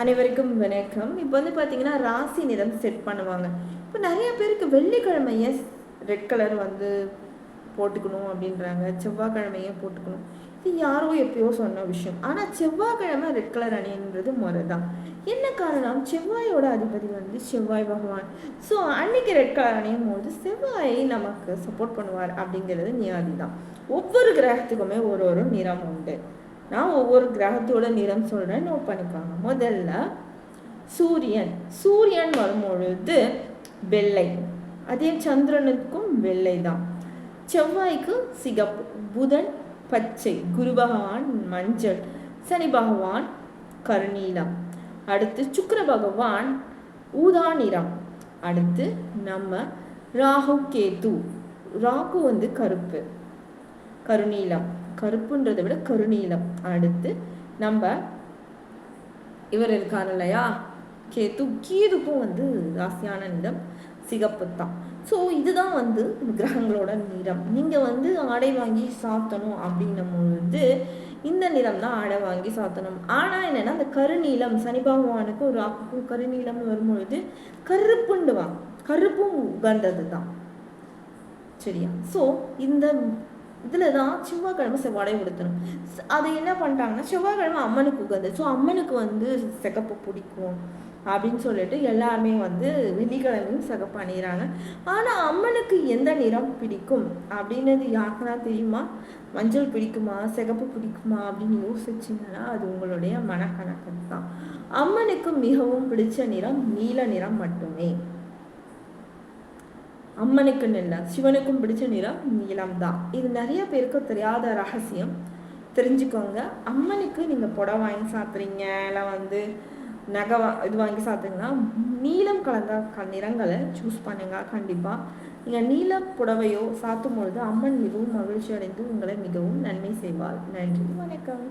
அனைவருக்கும் வணக்கம். இப்போ வந்து பார்த்தீங்கன்னா ராசி நிறம் செட் பண்ணுவாங்க. இப்போ நிறைய பேருக்கு வெள்ளிக்கிழமைய ரெட் கலர் வந்து போட்டுக்கணும் அப்படின்றாங்க. செவ்வாய்க்கிழமையே போட்டுக்கணும். இது யாரோ எப்பயோ சொன்ன விஷயம். ஆனால் செவ்வாய்க்கிழமை ரெட் கலர் அணியன்றது முறை தான் என்ன காரணம்? செவ்வாயோட அதிபதி வந்து செவ்வாய் பகவான். ஸோ அன்னைக்கு ரெட் கலர் அணியும் போது செவ்வாய் நமக்கு சப்போர்ட் பண்ணுவார் அப்படிங்கிறது நியாதி தான் ஒவ்வொரு கிரகத்துக்குமே ஒரு ஒரு நிறம் உண்டு. நான் ஒவ்வொரு கிரகத்தோட நிறம் சொல்கிறேன் நோட் பண்ணிக்கோங்க. முதல்ல சூரியன். சூரியன் வரும்பொழுது வெள்ளை. அதே சந்திரனுக்கும் வெள்ளை தான். செவ்வாய்க்கு சிகப்பு. புதன் பச்சை. குரு பகவான் மஞ்சள். சனி பகவான் கருநீலம். அடுத்து சுக்கர பகவான் ஊதா நிறம். அடுத்து நம்ம ராகு கேது. ராகு வந்து கருப்பு. கருநீலம். கருப்புன்றதை விட கருநீலம். அடுத்து நம்ம இவர் இருக்கார் இல்லையா? கேத்து கீதுக்கும் வந்து ராசியான நிறம் சிகப்பு தான். ஸோ இதுதான் வந்து கிரகங்களோட நிறம். நீங்கள் வந்து ஆடை வாங்கி சாத்தணும் அப்படின்னும் பொழுது இந்த நிறம் தான் ஆடை வாங்கி சாத்தணும். ஆனால் என்னென்னா அந்த கருநீளம் சனி பகவானுக்கும் ராக்குக்கும் கருநீளம்னு வரும்பொழுது கருப்புண்டுவாங்க கருப்பும் உகந்தது தான். சரியா? ஸோ இந்த இதில் தான் செவ்வாய்க்கிழமை செவ்வாடை உடுத்தணும். அதை என்ன பண்ணிட்டாங்கன்னா செவ்வாய்க்கிழமை அம்மனுக்கு உகந்து ஸோ அம்மனுக்கு வந்து சிகப்பு பிடிக்கும் அப்படின்னு சொல்லிட்டு எல்லாருமே வந்து வெள்ளிக்கிழமையும் சிகப்பு அணிகிறாங்க ஆனால் அம்மனுக்கு எந்த நிறம் பிடிக்கும் அப்படின்றது யாருக்குன்னா தெரியுமா? மஞ்சள் பிடிக்குமா? சிகப்பு பிடிக்குமா அப்படின்னு யோசிச்சிங்கன்னா அது உங்களுடைய மனக்கணக்கு தான் அம்மனுக்கு மிகவும் பிடிச்ச நிறம் நீல நிறம் மட்டுமே. அம்மனுக்கு நிலம் சிவனுக்கும் பிடிச்ச நிறம் நீளம் தான் இது நிறைய பேருக்கு தெரியாத ரகசியம். தெரிஞ்சுக்கோங்க அம்மனுக்கு நீங்கள் புடவை வாங்கி சாத்துறீங்க இல்லை வந்து நகை வா இது வாங்கி சாத்துறீங்கன்னா நீளம் கலந்த க நிறங்களை சூஸ் பண்ணுங்க கண்டிப்பாக நீங்கள் நீல புடவையோ சாத்தும் பொழுது அம்மன் மிகவும் மகிழ்ச்சி அடைந்து உங்களை மிகவும் நன்மை செய்வார். நன்றி வணக்கம்.